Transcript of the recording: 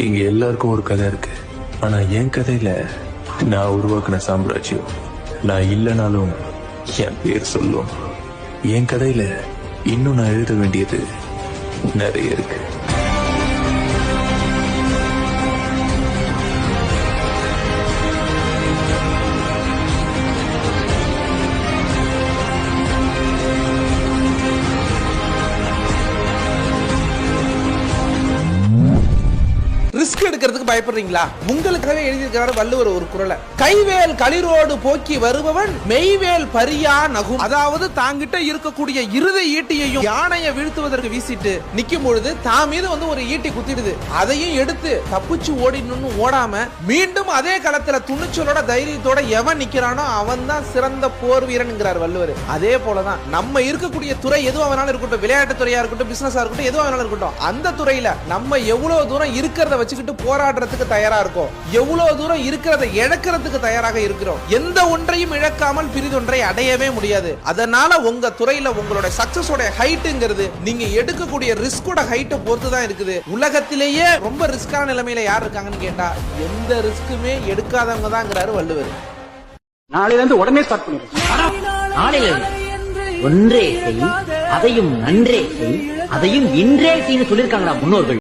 இங்க எல்லாருக்கும் ஒரு கதை இருக்கு. ஆனா என் கதையில நான் உருவாக்குன சாம்ராஜ்யம் நான் இல்லைனாலும் என் பேர் சொல்லும். என் கதையில இன்னும் நான் எழுத வேண்டியது நிறைய இருக்கு. ரிஸ்க் எடுக்கிறதுக்கு பயப்படுறீங்களா? உங்களுக்காகவே எழுதியிருக்கிறார் வள்ளுவர் ஒரு குறளை கைவேல் களிரோடு போக்கி வருபவன் மெய்வேல் பரியா நகும். அதாவது தாங்கிட்ட இருக்கக்கூடிய இருதை ஈட்டியையும் யானையை வீழ்த்துவதற்கு வீசிட்டு நிக்கும் பொழுது தான் மீது வந்து ஒரு ஈட்டி குத்திடுது. அதையும் எடுத்து தப்பிச்சு ஓடினு ஓடாம மீண்டும் அதே களத்துல துணிச்சலோட தைரியத்தோட எவன் நிக்கிறானோ அவன் தான் சிறந்த போர் வீரன்ங்கிறார் வள்ளுவர். அதே போலதான் நம்ம இருக்கக்கூடிய துறை எதுவும் வேணாலும் இருக்கட்டும். விளையாட்டு துறையா இருக்கட்டும் பிசினஸா இருக்கட்டும் எதுவும் வேணாலும் இருக்கட்டும். அந்த துறையில நம்ம எவ்வளவு தூரம் இருக்கிறத வச்சு வச்சுக்கிட்டு போராடுறதுக்கு தயாரா இருக்கோம். எவ்வளவு தூரம் இருக்கிறத இழக்கிறதுக்கு தயாராக இருக்கிறோம். எந்த ஒன்றையும் இழக்காமல் பிரிதொன்றை அடையவே முடியாது. அதனால உங்க துறையில உங்களோட சக்சஸோட ஹைட்டுங்கிறது நீங்க எடுக்கக்கூடிய ரிஸ்கோட ஹைட்டை பொறுத்து தான் இருக்குது. உலகத்திலேயே ரொம்ப ரிஸ்கான நிலைமையில யார் இருக்காங்கன்னு கேட்டா எந்த ரிஸ்க்குமே எடுக்காதவங்க தான்ங்கிறாரு வள்ளுவர். நாளையில இருந்து உடனே ஸ்டார்ட் நாளையிலிருந்து. ஒன்றே செய் அதையும் நன்றே செய் அதையும் இன்றே செய்யு சொல்லியிருக்காங்கடா முன்னோர்கள்.